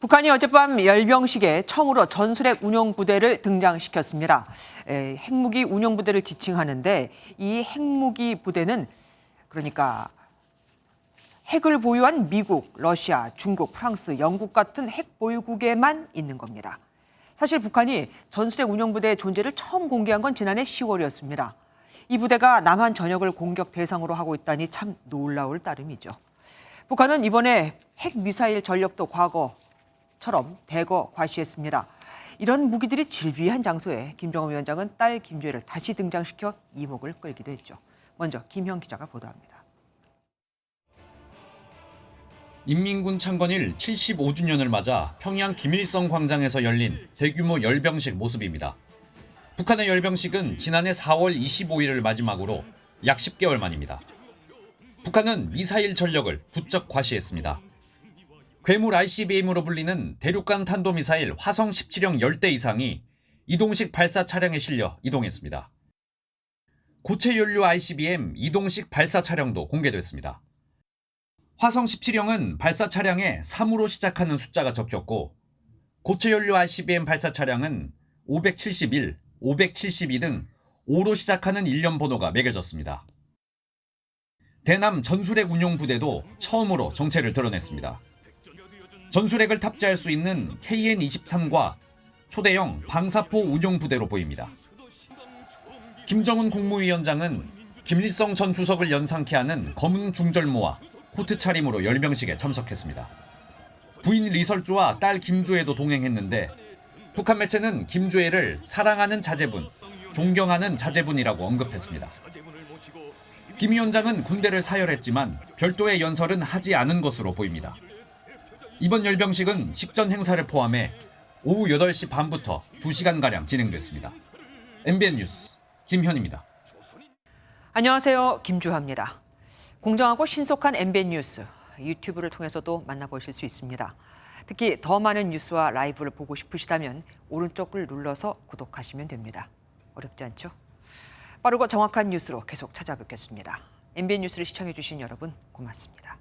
북한이 어젯밤 열병식에 처음으로 전술핵 운용 부대를 등장시켰습니다. 에, 핵무기 운용 부대를 지칭하는데 이 핵무기 부대는 그러니까 핵을 보유한 미국, 러시아, 중국, 프랑스, 영국 같은 핵 보유국에만 있는 겁니다. 사실 북한이 전술핵 운용 부대의 존재를 처음 공개한 건 지난해 10월이었습니다. 이 부대가 남한 전역을 공격 대상으로 하고 있다니 참 놀라울 따름이죠. 북한은 이번에 핵 미사일 전력도 과거 처럼 대거 과시했습니다. 이런 무기들이 질비한 장소에 김정은 위원장은 딸 김주혜를 다시 등장시켜 이목을 끌기도 했죠. 먼저 김형 기자가 보도합니다. 인민군 창건일 75주년을 맞아 평양 김일성 광장에서 열린 대규모 열병식 모습입니다. 북한의 열병식은 지난해 4월 25일을 마지막으로 약 10개월 만입니다. 북한은 미사일 전력을 부쩍 과시했습니다. 괴물 ICBM으로 불리는 대륙간 탄도미사일 화성 17형 10대 이상이 이동식 발사 차량에 실려 이동했습니다. 고체 연료 ICBM 이동식 발사 차량도 공개됐습니다. 화성 17형은 발사 차량에 3으로 시작하는 숫자가 적혔고 고체 연료 ICBM 발사 차량은 571, 572 등 5로 시작하는 일련 번호가 매겨졌습니다. 대남 전술핵 운용 부대도 처음으로 정체를 드러냈습니다. 전술핵을 탑재할 수 있는 KN-23과 초대형 방사포 운용 부대로 보입니다. 김정은 국무위원장은 김일성 전 주석을 연상케 하는 검은 중절모와 코트 차림으로 열병식에 참석했습니다. 부인 리설주와 딸 김주혜도 동행했는데 북한 매체는 김주혜를 사랑하는 자제분, 존경하는 자제분이라고 언급했습니다. 김 위원장은 군대를 사열했지만 별도의 연설은 하지 않은 것으로 보입니다. 이번 열병식은 식전 행사를 포함해 오후 8시 반부터 2시간가량 진행됐습니다. MBN 뉴스 김현입니다. 안녕하세요. 김주하입니다. 공정하고 신속한 MBN 뉴스 유튜브를 통해서도 만나보실 수 있습니다. 특히 더 많은 뉴스와 라이브를 보고 싶으시다면 오른쪽을 눌러서 구독하시면 됩니다. 어렵지 않죠? 빠르고 정확한 뉴스로 계속 찾아뵙겠습니다. MBN 뉴스를 시청해 주신 여러분 고맙습니다.